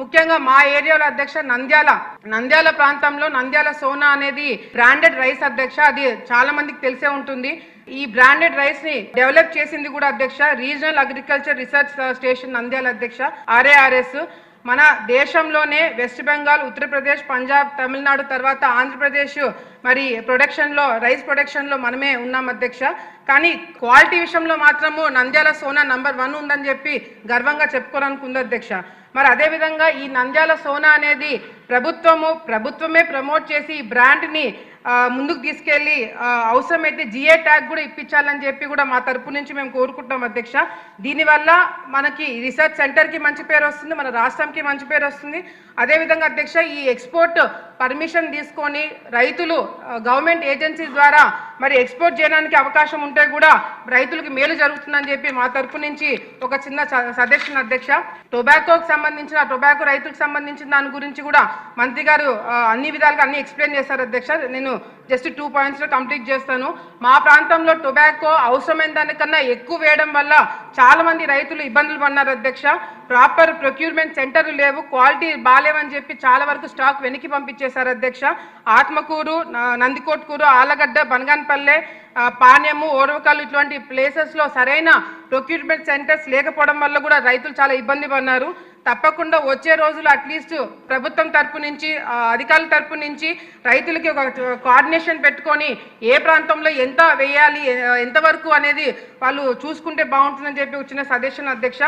ముఖ్యంగా మా ఏరియాలో అధ్యక్ష నంద్యాల నంద్యాల ప్రాంతంలో నంద్యాల సోనా అనేది బ్రాండెడ్ రైస్ అధ్యక్ష అది చాలా మందికి తెలిసే ఉంటుంది. ఈ బ్రాండెడ్ రైస్ని డెవలప్ చేసింది కూడా అధ్యక్ష regional agriculture research station Nandyal అధ్యక్ష ఆర్ఏఆర్ఎస్ మన దేశంలోనే వెస్ట్ బెంగాల్ ఉత్తరప్రదేశ్ పంజాబ్ తమిళనాడు తర్వాత ఆంధ్రప్రదేశ్ మరి ప్రొడక్షన్లో రైస్ ప్రొడక్షన్లో మనమే ఉన్నాం అధ్యక్ష. కానీ క్వాలిటీ విషయంలో మాత్రము నంద్యాల సోనా నంబర్ వన్ ఉందని చెప్పి గర్వంగా చెప్పుకోవాలనుకుంది అధ్యక్ష. మరి అదేవిధంగా ఈ నంద్యాల సోనా అనేది ప్రభుత్వము ప్రభుత్వమే ప్రమోట్ చేసి ఈ బ్రాండ్ని ముందుకు తీసుకెళ్ళి అవసరమైతే జిఏ ట్యాగ్ కూడా ఇప్పించాలని చెప్పి కూడా మా తరపు నుంచి మేము కోరుకుంటాం అధ్యక్ష. దీనివల్ల మనకి రీసెర్చ్ సెంటర్కి మంచి పేరు వస్తుంది మన రాష్ట్రంకి మంచి పేరు వస్తుంది. అదేవిధంగా అధ్యక్ష ఈ ఎక్స్పోర్ట్ పర్మిషన్ తీసుకొని రైతులు గవర్నమెంట్ ఏజెన్సీ ద్వారా మరి ఎక్స్పోర్ట్ చేయడానికి అవకాశం ఉంటే కూడా రైతులకు మేలు జరుగుతుందని చెప్పి మా తరపు నుంచి ఒక చిన్న సజెషన్ అధ్యక్ష. టొబాకోకి సంబంధించిన టొబాకో రైతులకు సంబంధించిన దాని గురించి కూడా మంత్రి గారు అన్ని విధాలుగా అన్ని ఎక్స్ప్లెయిన్ చేశారు అధ్యక్ష. నేను జస్ట్ టూ పాయింట్స్లో కంప్లీట్ చేస్తాను. మా ప్రాంతంలో టొబాకో అవసరమైన దానికన్నా ఎక్కువ వేయడం వల్ల చాలామంది రైతులు ఇబ్బందులు పడినారు అధ్యక్ష. ప్రాపర్ ప్రొక్యూర్మెంట్ సెంటర్లు లేవు క్వాలిటీ బాగాలేవని చెప్పి చాలా వరకు స్టాక్ వెనక్కి పంపించేశారు అధ్యక్ష. ఆత్మకూరు నందికోట్కూరు ఆలగడ్డ బనగాన్పల్లె పాణ్యము ఓరవకాలు ఇటువంటి ప్లేసెస్లో సరైన ప్రొక్యూర్మెంట్ సెంటర్స్ లేకపోవడం వల్ల కూడా రైతులు చాలా ఇబ్బంది పడినారు తప్పకుండా వచ్చే రోజులు అట్లీస్ట్ ప్రభుత్వం తరపు నుంచి అధికారుల తరపు నుంచి రైతులకి ఒక కోఆర్డినేషన్ పెట్టుకొని ఏ ప్రాంతంలో ఎంత వేయాలి ఎంతవరకు అనేది వాళ్ళు చూసుకుంటే బాగుంటుందని చెప్పి వచ్చిన సజెషన్ అధ్యక్ష.